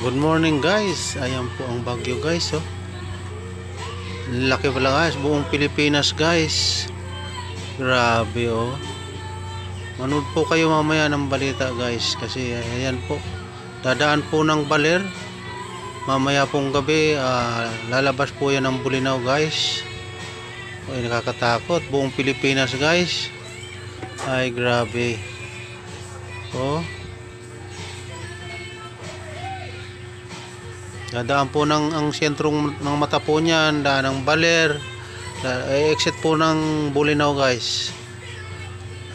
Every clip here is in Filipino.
Good morning guys. Ayan po ang bagyo guys oh. Laki pala guys, buong Pilipinas guys. Grabe oh. Manood po kayo mamaya ng balita guys kasi ayan po. Dadaan po ng baler. Mamaya pong gabi ah, lalabas po yan ng Bulinaw guys. Ay nakakatakot. Buong Pilipinas guys. Ay grabe. Oh. Dadaan po ng ang sentrong ng mata po niyan, daan ng Baler, da, eh, exit po ng Bulinaw guys.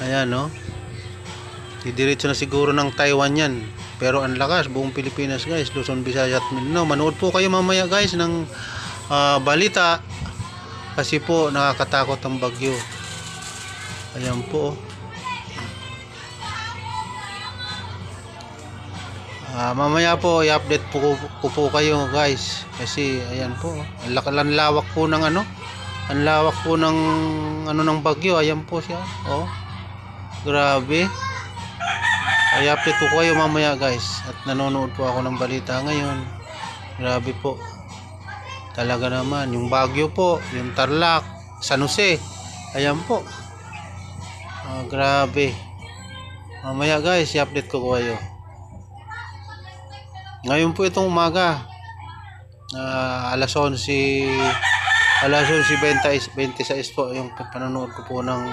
Ayan no. Didiretso na siguro ng Taiwan yan. Pero ang lakas, buong Pilipinas guys, Luzon, Visayas at Mindanao. Manood po kayo mamaya guys ng ah, balita. Kasi po nakakatakot ang bagyo. Ayan po. Ah, mamaya po i-update po, ko- po kayo guys. Kasi ayan po ang lawak po ng ano ang lawak po ng ano ng bagyo. Ayan po siya oh. Grabe. Ay update po kayo mamaya guys. At nanonood po ako ng balita ngayon. Grabe po. Talaga naman yung bagyo po yung Tarlac San Jose. Ayan po. Ah, grabe. Mamaya guys i-update ko kayo ngayon po itong umaga, ah, alas 11, alas 11.26 26 po yung panonood ko po ng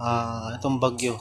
ah, itong bagyo.